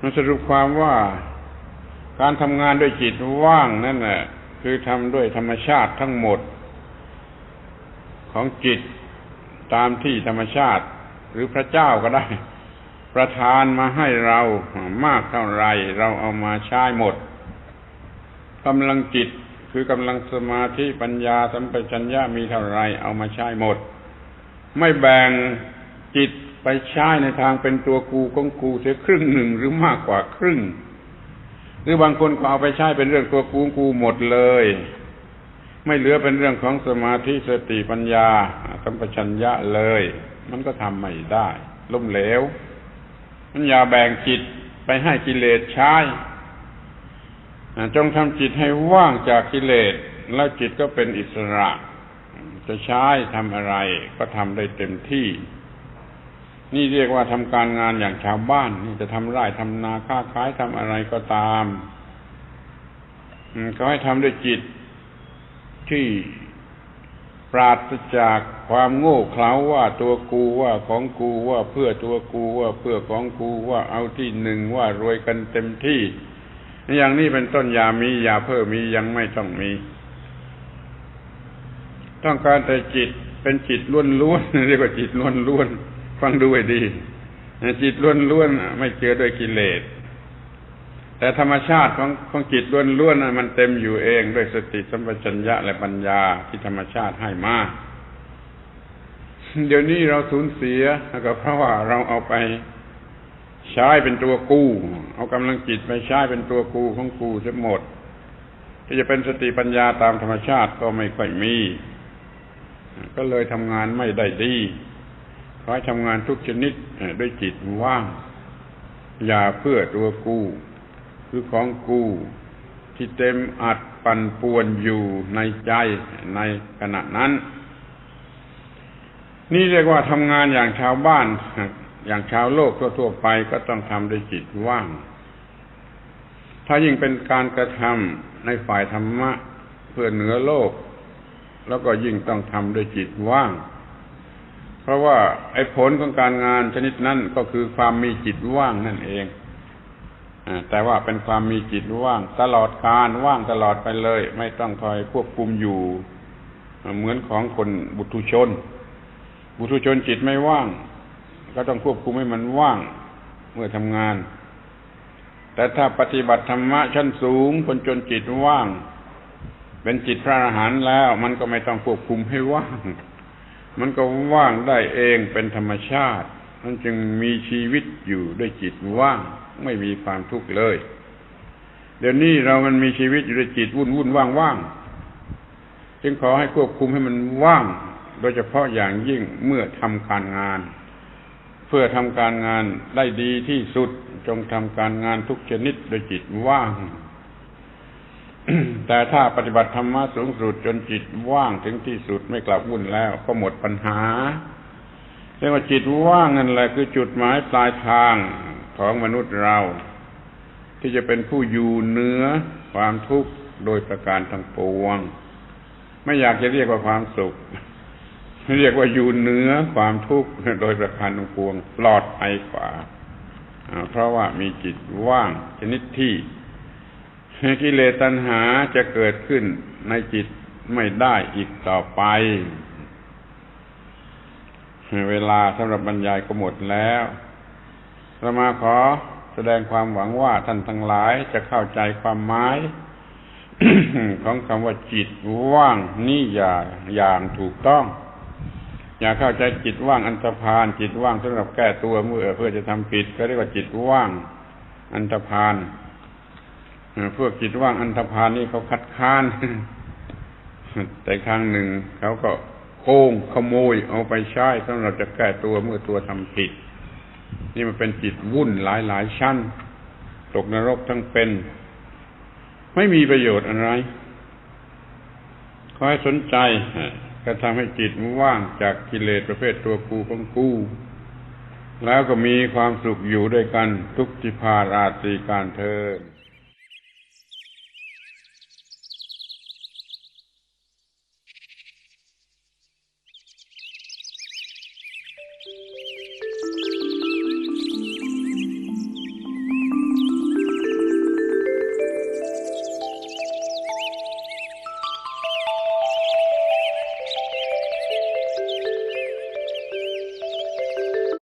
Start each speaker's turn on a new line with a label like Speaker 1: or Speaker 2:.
Speaker 1: มันสรุปความว่าการทำงานด้วยจิตว่างนั่นแหละคือทำด้วยธรรมชาติทั้งหมด ของจิตตามที่ธรรมชาติ หรือพระเจ้าก็ได้ ประทานมาให้เรามากเท่าไรเราเอามาใช้หมดกำลังจิตคือกำลังสมาธิปัญญาสัมปชัญญะมีเท่าไรเอามาใช้หมด ไม่แบ่งจิต ไปใช้ในทางเป็นตัวกูของกูเสียครึ่งหนึ่งหรือมากกว่าครึ่ง หรือบางคนก็เอาไปใช้เป็นเรื่องตัวกูกูหมดเลย ไม่เหลือเป็นเรื่องของสมาธิสติปัญญาสัมปชัญญะเลย มันก็ทำไม่ได้ ล้มเหลวมันอย่าแบ่งจิตไปให้กิเลสใช้จงทำจิตให้ว่างจากกิเลสแล้วจิตก็เป็นอิสระ จะใช้ทำอะไรก็ทำได้เต็มที่ นี่เรียกว่าทำการงานอย่างชาวบ้าน นี่จะทำไร่ทำนาค้าขายทำอะไรก็ตามก็ให้ทำด้วยจิตที่ปราศจากความโง่เขลาว่าตัวกูว่าของกูว่าเพื่อตัวกูว่าเพื่อของกูว่าเอาที่หนึ่งว่ารวยกันเต็มที่อย่างนี้เป็นต้นยามียาเพิ่มมียังไม่ต้องมี ต้องการแต่จิตเป็นจิตล้วนล้วนเรียกว่าจิตล้วนล้วน ฟังดูให้ดี จิตล้วนล้วนไม่เจือด้วยกิเลส แต่ธรรมชาติของของจิตล้วนๆมันเต็มอยู่เองด้วยสติสัมปชัญญะและปัญญาที่ธรรมชาติให้มาเดี๋ยวนี้เราสูญเสียก็เพราะว่าเราเอาไปใช้เป็นตัวกู้ เอากำลังจิตไปใช้เป็นตัวกูของกูจะหมด ที่จะเป็นสติปัญญาตามธรรมชาติก็ไม่ค่อยมี ก็เลยทำงานไม่ได้ดี ขอให้ทำงานทุกชนิดด้วยจิตว่าง อย่าเพื่อตัวกูคือของกูที่เต็มอัดปั่นป่วนอยู่ในใจในขณะนั้น นี่เรียกว่าทำงานอย่างชาวบ้าน อย่างชาวโลกทั่วๆไปก็ต้องทำด้วยจิตว่าง ถ้ายิ่งเป็นการกระทำในฝ่ายธรรมะเพื่อเหนือโลก แล้วก็ยิ่งต้องทำด้วยจิตว่าง เพราะว่าไอ้ผลของการงานชนิดนั้นก็คือความมีจิตว่างนั่นเองแต่ว่าเป็นความมีจิตว่างตลอดการว่างตลอดไปเลย ไม่ต้องคอยควบคุมอยู่ เหมือนของคนบุตุชน บุตุชนจิตไม่ว่าง ก็ต้องควบคุมให้มันว่างเมื่อทำงาน แต่ถ้าปฏิบัติธรรมะชั้นสูง คนจนจิตว่าง เป็นจิตพระอรหันต์แล้ว มันก็ไม่ต้องควบคุมให้ว่าง มันก็ว่างได้เองเป็นธรรมชาติมันจึงมีชีวิตอยู่ด้วยจิตว่างไม่มีความทุกข์เลย เดี๋ยวนี้เรามันมีชีวิตอยู่ด้วยจิตวุ่นวุ่นว่างว่างจึงขอให้ควบคุมให้มันว่าง โดยเฉพาะอย่างยิ่งเมื่อทำการงาน เพื่อทำการงานได้ดีที่สุดจงทำการงานทุกชนิดโดยจิตว่าง แต่ถ้าปฏิบัติธรรมะสูงสุดจนจิตว่างถึงที่สุดไม่กลับวุ่นแล้ว ก็หมดปัญหาเรียกว่าจิตว่างนั่นแหละคือจุดหมายปลายทางของมนุษย์เรา ที่จะเป็นผู้อยู่เหนือความทุกข์โดยประการทั้งปวง ไม่อยากจะเรียกว่าความสุข เรียกว่าอยู่เหนือความทุกข์โดยประการทั้งปวงปลอดภัยกว่าเพราะว่ามีจิตว่างชนิดที่ กิเลสตัณหาจะเกิดขึ้นในจิตไม่ได้อีกต่อไป เวลาสำหรับบรรยายก็หมดแล้วเรามาขอแสดงความหวังว่าท่านทั้งหลายจะเข้าใจความหมายของคำว่าจิตว่างนี่อย่าอย่างถูกต้อง อย่าเข้าใจจิตว่างอันตรพานจิตว่างสำหรับแก้ตัวเมื่อเพื่อจะทำผิดก็เรียกว่าจิตว่างอันตรพาน พวกจิตว่างอันตรพานนี่เขาคัดค้าน แต่ครั้งหนึ่งเขาก็โกงขโมยเอาไปใช้สำหรับจะแก้ตัวเมื่อตัวทำผิด นี่มันเป็นจิตวุ่นหลายหลายชั้น ตกนรกทั้งเป็น ไม่มีประโยชน์อะไรขอให้สนใจก็ทำให้จิตว่างจากกิเลสประเภทตัวกูของกูแล้วก็มีความสุขอยู่ด้วยกันทุกทิพาราตรีการเทิน